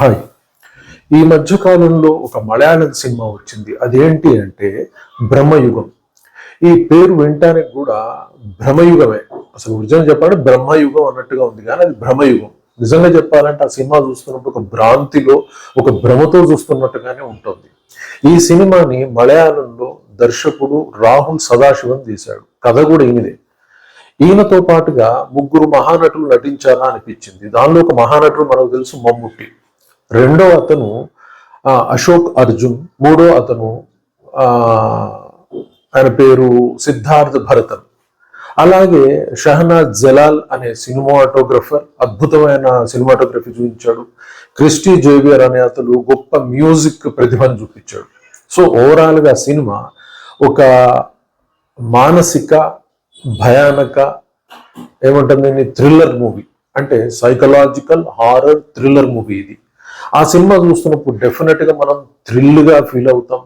Hi. ఈ మధ్య కాలంలో ఒక మలయాళం సినిమా వచ్చింది. అదేంటి అంటే బ్రహ్మయుగం. ఈ పేరు వినటానికి కూడా భ్రమయుగమే అసలు నిజంగా చెప్పాలంటే బ్రహ్మయుగం అన్నట్టుగా ఉంది కానీ అది బ్రహ్మయుగం. నిజంగా చెప్పాలంటే ఆ సినిమా చూస్తున్నప్పుడు ఒక భ్రాంతిలో ఒక భ్రమతో చూస్తున్నట్టుగానే ఉంటుంది. ఈ సినిమాని మలయాళంలో దర్శకుడు రాహుల్ సదాశివం తీశాడు. కథ కూడా ఈయనదే. ఈయనతో పాటుగా ముగ్గురు మహానటులు నటించారా అనిపించింది. దానిలో ఒక మహానటుడు మనకు తెలుసు మమ్ముట్టి. రెండో అతను అశోక్ అర్జున్ మూడో అతను ఆయన పేరు సిద్ధార్థ్ భరతన్ అలాగే షహనాజ్ జలాల్ అనే సినిమాటోగ్రఫర్ అద్భుతమైన సినిమాటోగ్రఫీ చూపించాడు. క్రిస్టీ జేవియర్ అనే అతను గొప్ప మ్యూజిక్ ప్రతిభను చూపించాడు. సో ఓవరాల్గా సినిమా ఒక మానసిక భయానక ఏమంటుంది థ్రిల్లర్ మూవీ. అంటే సైకలాజికల్ హారర్ థ్రిల్లర్ మూవీ ఇది. ఆ సినిమా చూస్తున్నప్పుడు డెఫినెట్గా మనం థ్రిల్గా ఫీల్ అవుతాం.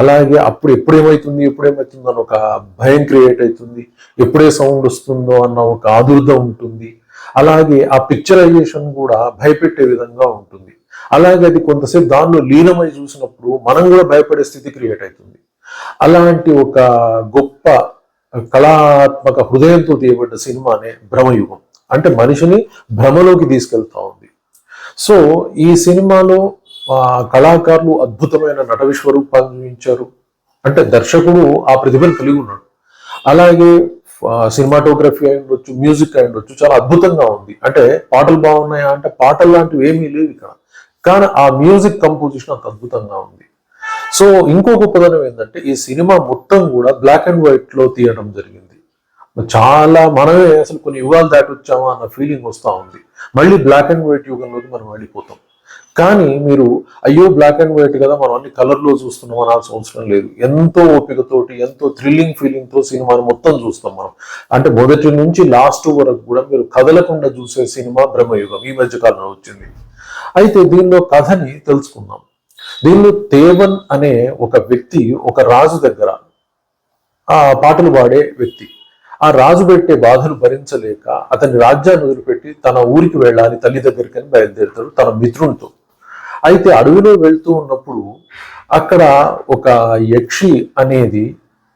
అలాగే అప్పుడు ఎప్పుడేమవుతుంది ఎప్పుడేమవుతుంది అని ఒక భయం క్రియేట్ అవుతుంది. ఎప్పుడే సౌండ్ వస్తుందో అన్న ఒక ఆదుర్ద ఉంటుంది. అలాగే ఆ పిక్చరైజేషన్ కూడా భయపెట్టే విధంగా ఉంటుంది. అలాగే అది కొంతసేపు దానిలో లీనమై చూసినప్పుడు మనం కూడా భయపడే స్థితి క్రియేట్ అవుతుంది. అలాంటి ఒక గొప్ప కళాత్మక హృదయంతో తీయబడ్డ సినిమానే భ్రమయుగం అంటే మనిషిని భ్రమలోకి తీసుకెళ్తా ఉంది. సో ఈ సినిమాలో కళాకారులు అద్భుతమైన నట విశ్వరూపాన్ని చూపించారు అంటే దర్శకుడు ఆ ప్రతిభను కలిగి ఉన్నాడు. అలాగే సినిమాటోగ్రఫీ అయి ఉండొచ్చు మ్యూజిక్ అయి ఉండొచ్చు చాలా అద్భుతంగా ఉంది. అంటే పాటలు బాగున్నాయా అంటే పాటలు లాంటివి ఏమీ లేవు ఇక్కడ. కానీ ఆ మ్యూజిక్ కంపోజిషన్ అంత అద్భుతంగా ఉంది. సో ఇంకో గొప్పదనం ఏంటంటే ఈ సినిమా మొత్తం కూడా బ్లాక్ అండ్ వైట్లో తీయడం జరిగింది. చాలా మనమే అసలు కొన్ని యుగాలు దాటి వచ్చామా అన్న ఫీలింగ్ వస్తూ ఉంది. మళ్ళీ బ్లాక్ అండ్ వైట్ యుగంలోకి మనం వెళ్ళిపోతాం. కానీ మీరు అయ్యో బ్లాక్ అండ్ వైట్ కదా మనం అన్ని కలర్లో చూస్తున్నాం అనాల్సిన అవసరం లేదు. ఎంతో ఓపికతోటి ఎంతో థ్రిల్లింగ్ ఫీలింగ్తో సినిమాని మొత్తం చూస్తాం మనం. అంటే మొదటి నుంచి లాస్ట్ వరకు కూడా మీరు కదలకుండా చూసే సినిమా బ్రహ్మయుగం ఈ మధ్య కాలంలో వచ్చింది. అయితే దీనిలో కథని తెలుసుకుందాం. దీనిలో తేవన్ అనే ఒక వ్యక్తి ఒక రాజు దగ్గర ఆ పాటలు పాడే వ్యక్తి. ఆ రాజు పెట్టే బాధలు భరించలేక అతని రాజ్యాన్ని వదిలిపెట్టి తన ఊరికి వెళ్ళాలి తల్లి దగ్గరికి అని బయలుదేరుతాడు తన మిత్రునితో. అయితే అడవిలో వెళ్తూ ఉన్నప్పుడు అక్కడ ఒక యక్షి అనేది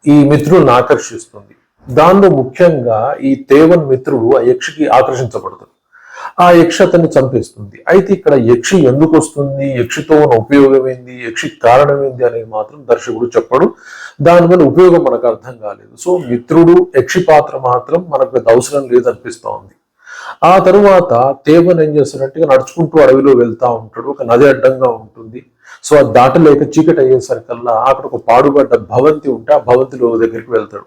ఈ మిత్రుడిని ఆకర్షిస్తుంది. దానిలో ముఖ్యంగా ఈ తేవన్ మిత్రుడు ఆ యక్షికి ఆకర్షించబడతాడు. ఆ యక్షతని అతన్ని చంపేస్తుంది. అయితే ఇక్కడ యక్షి ఎందుకు వస్తుంది? యక్షితో ఉన్న ఉపయోగం ఏంది? యక్షి కారణం ఏంది అనేది మాత్రం దర్శకుడు చెప్పడు. దానివల్ల ఉపయోగం మనకు అర్థం కాలేదు. సో మిత్రుడు యక్షి పాత్ర మాత్రం మనకు పెద్ద అవసరం లేదనిపిస్తూ ఉంది. ఆ తరువాత తేవన్ ఏం చేస్తున్నట్టుగా నడుచుకుంటూ అడవిలో వెళ్తా ఉంటాడు. ఒక నది అడ్డంగా ఉంటుంది. సో అది దాటలేక చీకటి అయ్యేసరికల్లా అక్కడ ఒక పాడుబడ్డ భవంతి ఉంటే ఆ భవంతిలో దగ్గరికి వెళ్తాడు.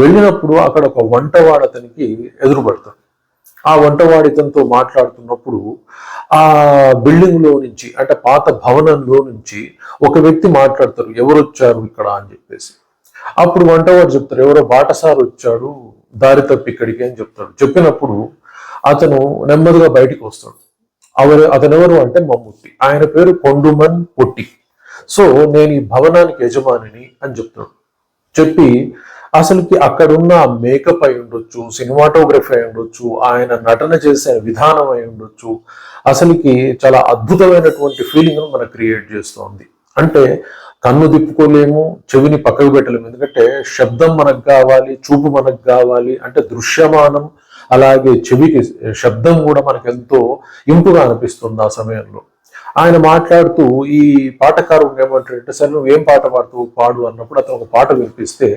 వెళ్ళినప్పుడు అక్కడ ఒక వంటవాడు అతనికి ఎదురుపడతాడు. ఆ వంటవాడితంతో మాట్లాడుతున్నప్పుడు ఆ బిల్డింగ్లో నుంచి అంటే పాత భవనంలో నుంచి ఒక వ్యక్తి మాట్లాడతారు ఎవరు వచ్చారు ఇక్కడ? అని చెప్పేసి. అప్పుడు వంటవాడు చెప్తారు ఎవరో బాటసారు వచ్చాడు దారి తప్పి ఇక్కడికి అని చెప్తాడు. చెప్పినప్పుడు అతను నెమ్మదిగా బయటికి వస్తాడు. అవరు అతను ఎవరు అంటే మమ్ముట్టి. ఆయన పేరు కొండుమన్ పొట్టి. సో నేను ఈ భవనానికి యజమానిని అని చెప్తాడు. చెప్పి అసలుకి అక్కడున్న మేకప్ అయి ఉండొచ్చు సినిమాటోగ్రఫీ అయి ఉండొచ్చు ఆయన నటన చేసే విధానం అయి ఉండొచ్చు అసలుకి చాలా అద్భుతమైనటువంటి ఫీలింగ్ను మనకు క్రియేట్ చేస్తోంది. అంటే కన్ను తిప్పుకోలేము చెవిని పక్కకు పెట్టలేము. ఎందుకంటే శబ్దం మనకు కావాలి చూపు మనకు కావాలి అంటే దృశ్యమానం అలాగే చెవికి శబ్దం కూడా మనకు ఎంతో ఇంపుగా అనిపిస్తుంది ఆ సమయంలో. ఆయన మాట్లాడుతూ ఈ పాటకారుడు ఏమంటాడంటే సరే నువ్వు ఏం పాట పాడుతూ పాడు? అన్నప్పుడు అతను ఒక పాట వినిపిస్తే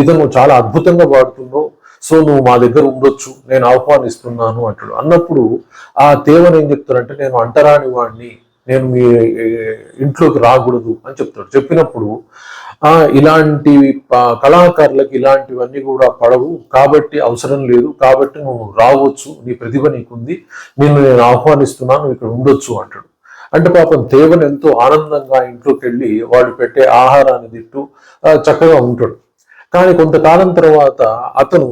ఇతను నువ్వు చాలా అద్భుతంగా పాడుతున్నావు సో నువ్వు మా దగ్గర ఉండొచ్చు నేను ఆహ్వానిస్తున్నాను అంటాడు. అన్నప్పుడు ఆ తేవని ఏం చెప్తాడంటే నేను అంటరాని వాడిని నేను మీ ఇంట్లోకి రాకూడదు అని చెప్తాడు. చెప్పినప్పుడు ఇలాంటి కళాకారులకు ఇలాంటివన్నీ కూడా పడవు కాబట్టి అవసరం లేదు కాబట్టి నువ్వు రావచ్చు నీ ప్రతిభ నీకుంది నిన్ను నేను ఆహ్వానిస్తున్నాను ఇక్కడ ఉండొచ్చు అంటాడు. అంటే పాపం దేవుని ఎంతో ఆనందంగా ఇంట్లోకి వెళ్ళి వాళ్ళు పెట్టే ఆహారాన్ని తింటూ చక్కగా ఉంటాడు. కానీ కొంతకాలం తర్వాత అతను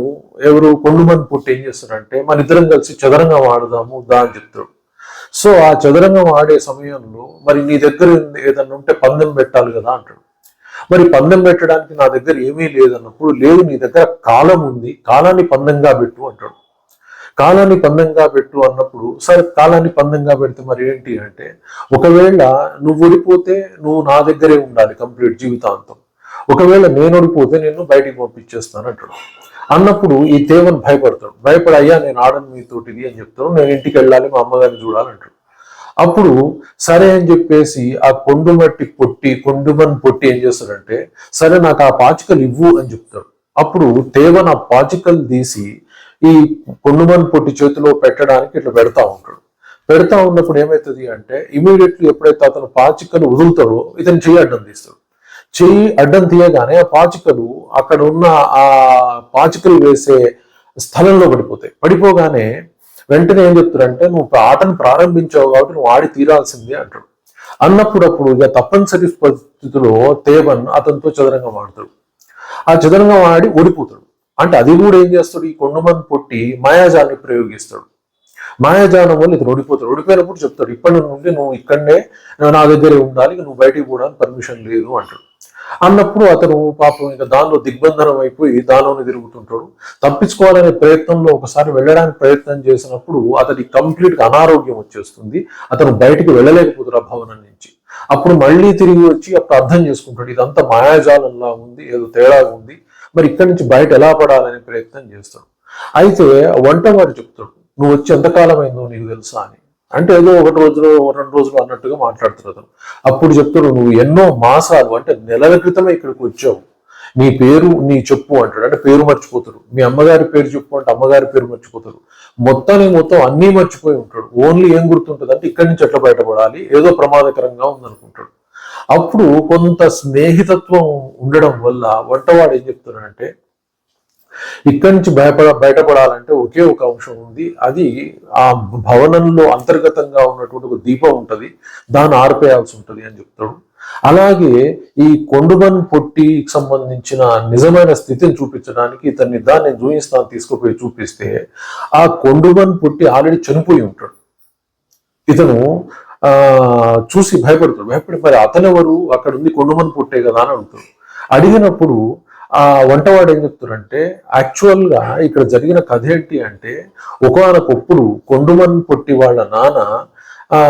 ఎవరు కొండుమని పుట్టి ఏం చేస్తాడంటే మన ఇద్దరం కలిసి చదరంగం ఆడదాము దా అని చెప్తాడు. సో ఆ చదరంగం ఆడే సమయంలో మరి నీ దగ్గర ఏదన్నా ఉంటే పందెం పెట్టాలి కదా అంటాడు. మరి పందెం పెట్టడానికి నా దగ్గర ఏమీ లేదన్నప్పుడు లేదు నీ దగ్గర కాలం ఉంది కాలాన్ని పందెంగా పెట్టు అంటాడు. కాలాన్ని పందంగా పెట్టు అన్నప్పుడు సరే కాలాన్ని పందంగా పెడితే మరి ఏంటి అంటే ఒకవేళ నువ్వు ఓడిపోతే నువ్వు నా దగ్గరే ఉండాలి కంప్లీట్ జీవితాంతం. ఒకవేళ నేను ఓడిపోతే నేను బయటికి పంపించేస్తాను అంటాడు. అన్నప్పుడు ఈ తేవన్ భయపడతాడు. భయపడి అయ్యా నేను ఆడను మీతోటిది అని చెప్తాడు. నేను ఇంటికి వెళ్ళాలి మా అమ్మగారిని చూడాలంటాడు అప్పుడు సరే అని చెప్పేసి ఆ కొండు మట్టి పొట్టి కొండుమన్ పొట్టి ఏం చేస్తాడంటే సరే నాకు ఆ పాచికలు ఇవ్వు అని చెప్తాడు. అప్పుడు తేవన్ ఆ పాచికలు తీసి ఈ కొండుమన్ పొట్టి చేతిలో పెట్టడానికి ఇట్లా పెడతా ఉంటాడు. పెడతా ఉన్నప్పుడు ఏమవుతుంది అంటే ఇమీడియట్లీ ఎప్పుడైతే అతను పాచికలు వదులుతాడో ఇతను చెయ్యి అడ్డం తీస్తాడు. చెయ్యి అడ్డం తీయగానే ఆ పాచికలు అక్కడ ఉన్న ఆ పాచికలు వేసే స్థలంలో పడిపోతాయి. పడిపోగానే వెంటనే ఏం చెప్తారంటే నువ్వు ఆటను ప్రారంభించావు కాబట్టి నువ్వు ఆడి తీరాల్సిందే అంటాడు. అన్నప్పుడప్పుడు ఇక తప్పనిసరి పరిస్థితిలో తేవన్ అతనితో చదరంగం ఆడతాడు. ఆ చదరంగం ఆడి ఓడిపోతాడు. అంటే అది కూడా ఏం చేస్తాడు? ఈ కొండమని పొట్టి మాయాజాన్ని ప్రయోగిస్తాడు. మాయాజాలం వల్ల ఇతను ఓడిపోతాడు. ఓడిపోయినప్పుడు చెప్తాడు ఇప్పటి నుండి నువ్వు ఇక్కడనే నా దగ్గరే ఉండాలి ఇక నువ్వు బయటికి పోవడానికి పర్మిషన్ లేదు అంటాడు. అన్నప్పుడు అతను పాపం ఇంకా దానిలో దిగ్బంధనం అయిపోయి దానిలోనే తిరుగుతుంటాడు. తప్పించుకోవాలనే ప్రయత్నంలో ఒకసారి వెళ్ళడానికి ప్రయత్నం చేసినప్పుడు అతనికి కంప్లీట్గా అనారోగ్యం వచ్చేస్తుంది. అతను బయటికి వెళ్ళలేకపోతాడు ఆ భవనం నుంచి. అప్పుడు మళ్ళీ తిరిగి వచ్చి అప్పుడు అర్థం చేసుకుంటాడు ఇదంతా మాయాజాలంలా ఉంది ఏదో తేడాగా ఉంది. మరి ఇక్కడి నుంచి బయట ఎలా పడాలనే ప్రయత్నం చేస్తాడు. అయితే వంటవాడు చెప్తాడు నువ్వు వచ్చి ఎంతకాలం అయిందో నీకు తెలుసా అని. అంటే ఏదో ఒకటి రోజులో రెండు రోజులు అన్నట్టుగా మాట్లాడుతున్నాడు అప్పుడు చెప్తాడు నువ్వు ఎన్నో మాసాలు అంటే నెలల క్రితమే ఇక్కడికి వచ్చావు. నీ పేరు నీ చెప్పు అంటాడు. అంటే పేరు మర్చిపోతాడు. మీ అమ్మగారి పేరు చెప్పు అంటే అమ్మగారి పేరు మర్చిపోతాడు. మొత్తానికి మొత్తం అన్నీ మర్చిపోయి ఉంటాడు. ఓన్లీ ఏం గుర్తుంటుంది అంటే ఇక్కడి నుంచి ఎట్లా బయటపడాలి? ఏదో ప్రమాదకరంగా ఉందనుకుంటాడు. అప్పుడు కొంత స్నేహితత్వం ఉండడం వల్ల వంటవాడు ఏం చెప్తున్నాడంటే ఇక్కడి నుంచి భయపడ బయటపడాలంటే ఒకే ఒక అంశం ఉంది. అది ఆ భవనంలో అంతర్గతంగా ఉన్నటువంటి ఒక దీపం ఉంటుంది. దాన్ని ఆర్పేయాల్సి ఉంటుంది అని చెప్తాడు. అలాగే ఈ కొండుబన్ పొట్టికి సంబంధించిన నిజమైన స్థితిని చూపించడానికి ఇతన్ని దాన్ని చూపిస్తాను తీసుకుపోయి చూపిస్తే ఆ కొండుబన్ పొట్టి ఆల్రెడీ చనిపోయి ఉంటాడు. ఇతను చూసి భయపడతాడు. భయపడి మరి అతనెవరు? అక్కడ ఉంది కొండుమన్ పుట్టే కదా అని అంటాడు. అడిగినప్పుడు ఆ వంటవాడు ఏం చెప్తున్నారంటే యాక్చువల్గా ఇక్కడ జరిగిన కథ ఏంటి అంటే ఒకనకొప్పుడు కొండుమన్ పొట్టి వాళ్ళ నాన్న ఆ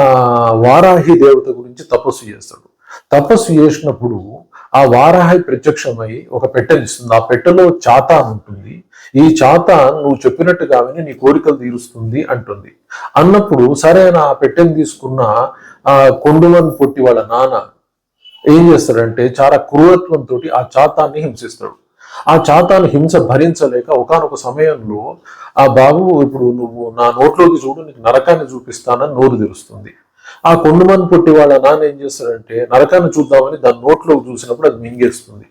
వారాహి దేవత గురించి తపస్సు చేస్తాడు. తపస్సు చేసినప్పుడు ఆ వారాహి ప్రత్యక్షమై ఒక పెట్టెనిస్తుంది ఆ పెట్టెలో చాత ఉంటుంది. ఈ చాత నువ్వు చెప్పినట్టుగా నీ కోరికలు తీరుస్తుంది అంటుంది. అన్నప్పుడు సరే నా పెట్టెని తీసుకున్న ఆ కొండుమన్ పొట్టి వాళ్ళ నాన్న ఏం చేస్తాడంటే చాలా క్రూరత్వంతో ఆ చాతాన్ని హింసిస్తాడు. ఆ చాతాను హింస భరించలేక ఒకనొక సమయంలో ఆ బాబు ఇప్పుడు నువ్వు నా నోట్లోకి చూడు నీకు నరకాన్ని చూపిస్తానని నోరు తెరుస్తుంది. ఆ కొండుమని పొట్టి వాళ్ళ నాన్న ఏం చేస్తాడంటే నరకాన్ని చూద్దామని దాని నోట్లోకి చూసినప్పుడు అది మింగేస్తుంది.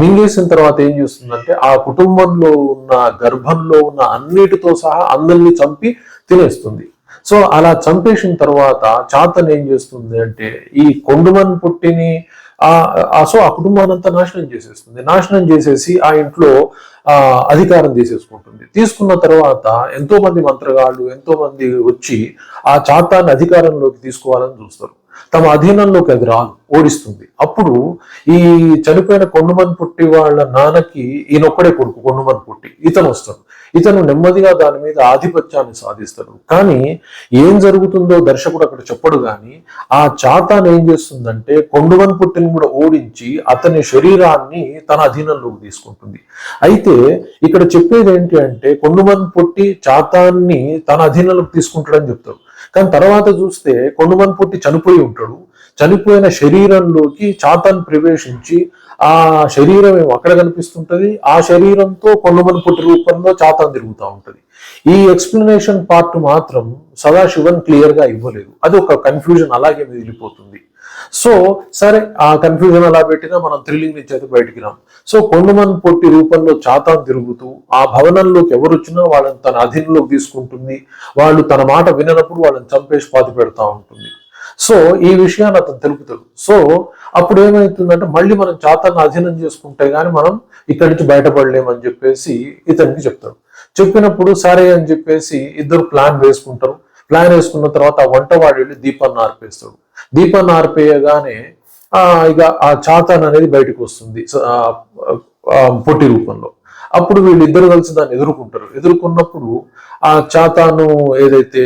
మింగేసిన తర్వాత ఏం చేస్తుందంటే ఆ కుటుంబంలో ఉన్న గర్భంలో ఉన్న అన్నిటితో సహా అందరినీ చంపి తినేస్తుంది. సో అలా చంపేసిన తర్వాత చాతన్ ఏం చేస్తుంది అంటే ఈ కొండుమన్ పుట్టిని ఆ సో ఆ కుటుంబానంతా అంతా నాశనం చేసేస్తుంది. నాశనం చేసేసి ఆ ఇంట్లో ఆ అధికారం తీసేసుకుంటుంది. తీసుకున్న తర్వాత ఎంతో మంది మంత్రగాళ్ళు ఎంతో మంది వచ్చి ఆ చాతాన్ని అధికారంలోకి తీసుకోవాలని చూస్తారు. తమ అధీనంలోకి అది రాదు ఓడిస్తుంది. అప్పుడు ఈ చనిపోయిన కొండుమన్ పుట్టి వాళ్ళ నాన్నకి ఈయనొక్కడే కొడుకు కొండుమన్ పుట్టి. ఇతను వస్తాడు ఇతను నెమ్మదిగా దాని మీద ఆధిపత్యాన్ని సాధిస్తాడు. కానీ ఏం జరుగుతుందో దర్శకుడు అక్కడ చెప్పడు కానీ ఆ చాతాన్ ఏం చేస్తుందంటే కొండువన్ పుట్టిని కూడా ఓడించి అతని శరీరాన్ని తన అధీనంలోకి తీసుకుంటుంది. అయితే ఇక్కడ చెప్పేది ఏంటి అంటే కొండుమన్ పుట్టి చాతాన్ని తన అధీనంలోకి తీసుకుంటాడని చెప్తాడు. కానీ తర్వాత చూస్తే కొండుమన్ పుట్టి చనిపోయి ఉంటాడు. చనిపోయిన శరీరంలోకి చాతాన్ ప్రవేశించి ఆ శరీరం అక్కడ కనిపిస్తుంటది ఆ శరీరంతో కొండమని పుట్టి రూపంలో చాతాన్ తిరుగుతూ ఉంటుంది. ఈ ఎక్స్ప్లెనేషన్ పార్ట్ మాత్రం సదాశివన్ క్లియర్గా ఇవ్వలేదు. అది ఒక కన్ఫ్యూజన్ అలాగే మిగిలిపోతుంది. సో సరే ఆ కన్ఫ్యూజన్ అలా పెట్టినా మనం థ్రిల్లింగ్ నుంచి అయితే బయటికి రాం. సో కొండమన్ పొట్టి రూపంలో చాతాన్ తిరుగుతూ ఆ భవనంలోకి ఎవరు వచ్చినా వాళ్ళని తన అధీనంలోకి తీసుకుంటుంది. వాళ్ళు తన మాట విననప్పుడు వాళ్ళని చంపేసి పాతి పెడతా ఉంటుంది. సో ఈ విషయాన్ని అతను తెలుపుతాడు. సో అప్పుడు ఏమవుతుందంటే మళ్ళీ మనం చాతాన్ని అధీనం చేసుకుంటే కానీ మనం ఇక్కడి నుంచి బయటపడలేమని చెప్పేసి ఇతనికి చెప్తాడు. చెప్పినప్పుడు సరే అని చెప్పేసి ఇద్దరు ప్లాన్ వేసుకుంటారు. ప్లాన్ వేసుకున్న తర్వాత వంట వంటవాడు వెళ్ళి దీపాన్ని ఆర్పేస్తాడు. దీపాన్ని ఆర్పేయగానే ఇక ఆ చాతాన్ అనేది బయటకు వస్తుంది. పొట్టి రూపంలో. అప్పుడు వీళ్ళిద్దరు కలిసి దాన్ని ఎదుర్కొంటారు. ఎదుర్కొన్నప్పుడు ఆ చాతాను ఏదైతే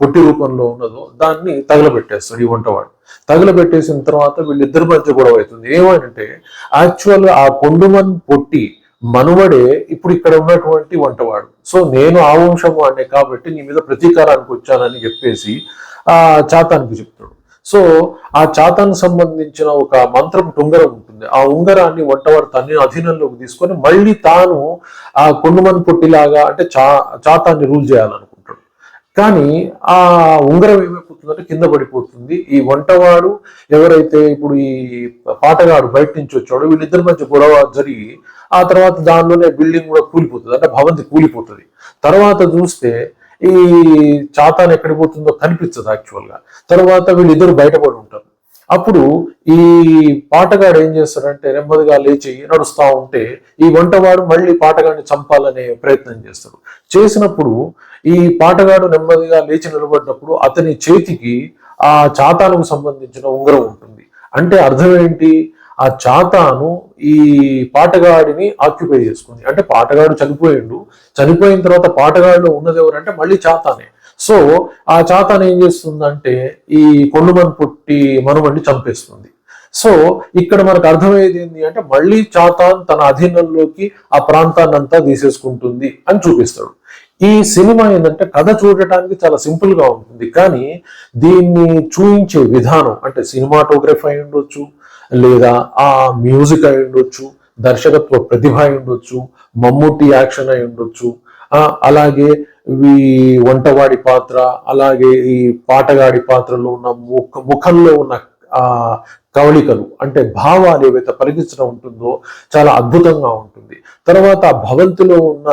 పొట్టి రూపంలో ఉన్నదో దాన్ని తగలబెట్టేస్తాడు ఈ వంటవాడు. తగలబెట్టేసిన తర్వాత వీళ్ళిద్దరి మధ్య గొడవ అవుతుంది. ఏమంటే యాక్చువల్ ఆ కొండుమన్ పొట్టి మనువడే ఇప్పుడు ఇక్కడ ఉన్నటువంటి వంటవాడు. సో నేను ఆ వంశం వాడినే కాబట్టి నీ మీద ప్రతీకారానికి వచ్చానని చెప్పేసి ఆ చాతానికి చెప్తాడు. సో ఆ చాతానికి సంబంధించిన ఒక మంత్రం టుంగరం ఉంటుంది ఆ ఉంగరాన్ని వంటవాడు తన అధీనంలోకి తీసుకొని మళ్ళీ తాను ఆ కొండమని పొట్టిలాగా అంటే చా చాతాన్ని రూల్ చేయాలనుకుంటాడు. కానీ ఆ ఉంగరం ఏమైపోతుందంటే కింద పడిపోతుంది. ఈ వంటవాడు ఎవరైతే ఇప్పుడు ఈ పాటగాడు బయట నుంచి వచ్చాడో వీళ్ళిద్దరి మధ్య గొడవ జరిగి ఆ తర్వాత దానిలోనే బిల్డింగ్ కూడా కూలిపోతుంది. అంటే భవంతి కూలిపోతుంది. తర్వాత చూస్తే ఈ చాతాన్ ఎక్కడిపోతుందో కనిపించదు యాక్చువల్గా తర్వాత వీళ్ళిద్దరు బయటపడి అప్పుడు ఈ పాటగాడు ఏం చేస్తాడంటే నెమ్మదిగా లేచి నడుస్తూ ఉంటే ఈ వంటవాడు మళ్ళీ పాటగాడిని చంపాలనే ప్రయత్నం చేస్తాడు. చేసినప్పుడు ఈ పాటగాడు నెమ్మదిగా లేచి నిలబడినప్పుడు అతని చేతికి ఆ చాతానికి సంబంధించిన ఉంగరం ఉంటుంది. అంటే అర్థం ఏంటి? ఆ చాతాను ఈ పాటగాడిని ఆక్యుపై చేసుకుంది. అంటే పాటగాడు చనిపోయిండు. చనిపోయిన తర్వాత పాటగాడిలో ఉన్నది ఎవరంటే మళ్ళీ చాతానే. సో ఆ చాతాను ఏం చేస్తుందంటే ఈ కొండుమని పుట్టి మనుమని చంపేస్తుంది. సో ఇక్కడ మనకు అర్థమయ్యేది ఏంటి అంటే మళ్ళీ చాతాన్ తన అధీనంలోకి ఆ ప్రాంతాన్ని అంతా తీసేసుకుంటుంది అని చూపిస్తాడు. ఈ సినిమా ఏంటంటే కథ చూడటానికి చాలా సింపుల్గా ఉంటుంది. కానీ దీన్ని చూయించే విధానం అంటే సినిమాటోగ్రఫీ అయి ఉండొచ్చు లేదా ఆ మ్యూజిక్ అయి ఉండొచ్చు దర్శకత్వ ప్రతిభ అయి ఉండొచ్చు మమ్ముట్టి యాక్షన్ అయి ఉండొచ్చు అలాగే ఈ వంటవాడి పాత్ర అలాగే ఈ పాటగాడి పాత్రలో ఉన్న ముఖ ముఖంలో ఉన్న ఆ కవళికలు అంటే భావాలు ఏవైతే పరిగించడం ఉంటుందో చాలా అద్భుతంగా ఉంటుంది. తర్వాత ఆ భవంతిలో ఉన్న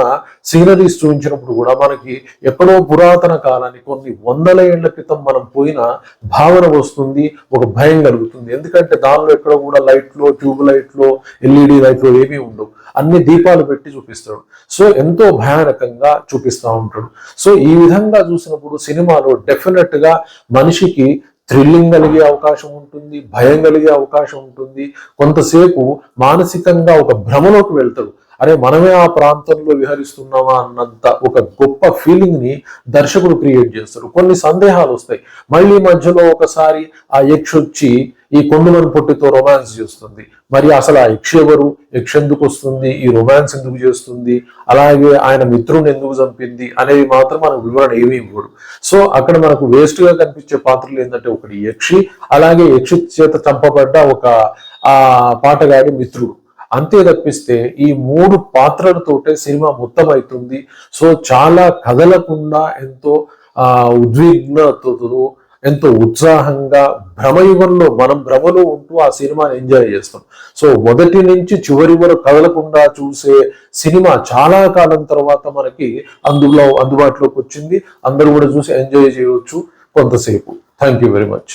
సీనరీస్ చూపించినప్పుడు కూడా మనకి ఎక్కడో పురాతన కాలానికి కొన్ని వందల ఏళ్ళ క్రితం మనం పోయిన భావన వస్తుంది ఒక భయం కలుగుతుంది. ఎందుకంటే దానిలో ఎక్కడ కూడా లైట్లు ట్యూబ్ లైట్లు ఎల్ఈడి లైట్లు ఏమీ ఉండవు. అన్ని దీపాలు పెట్టి చూపిస్తాడు. సో ఎంతో భయానకంగా చూపిస్తూ ఉంటాడు. సో ఈ విధంగా చూసినప్పుడు సినిమాలో డెఫినెట్గా మనిషికి థ్రిల్లింగ్ కలిగే అవకాశం ఉంటుంది భయం కలిగే అవకాశం ఉంటుంది. కొంతసేపు మానసికంగా ఒక భ్రమలోకి వెళ్తాడు. అరే మనమే ఆ ప్రాంతంలో విహరిస్తున్నామా అన్నంత ఒక గొప్ప ఫీలింగ్ని దర్శకుడు క్రియేట్ చేస్తారు. కొన్ని సందేహాలు వస్తాయి. మళ్ళీ మధ్యలో ఒకసారి ఆ యక్ష వచ్చి ఈ కొండలను పొట్టితో రొమాన్స్ చేస్తుంది. మరి అసలు ఆ యక్ష ఎవరు? యక్ష ఎందుకు వస్తుంది? ఈ రొమాన్స్ ఎందుకు చేస్తుంది? అలాగే ఆయన మిత్రుని ఎందుకు చంపింది? అనేది మాత్రం మనకు వివరణ ఏమీ ఇవ్వడు. సో అక్కడ మనకు వేస్ట్గా కనిపించే పాత్రలు ఏంటంటే ఒకటి యక్షి అలాగే యక్షి చేత చంపబడ్డ ఒక ఆ పాటగాడి మిత్రుడు. అంతే తప్పిస్తే ఈ మూడు పాత్రలతోటే సినిమా మొత్తం అవుతుంది సో చాలా కదలకుండా ఎంతో ఆ ఉద్విగ్నతతో ఎంతో ఉత్సాహంగా భ్రమయుగంలో మనం భ్రమలో ఉంటూ ఆ సినిమాని ఎంజాయ్ చేస్తాం. సో మొదటి నుంచి చివరి వరకు కదలకుండా చూసే సినిమా చాలా కాలం తర్వాత మనకి అందులో అందుబాటులోకి వచ్చింది. అందరూ కూడా చూసి ఎంజాయ్ చేయవచ్చు. కొంతసేపు. Thank you very much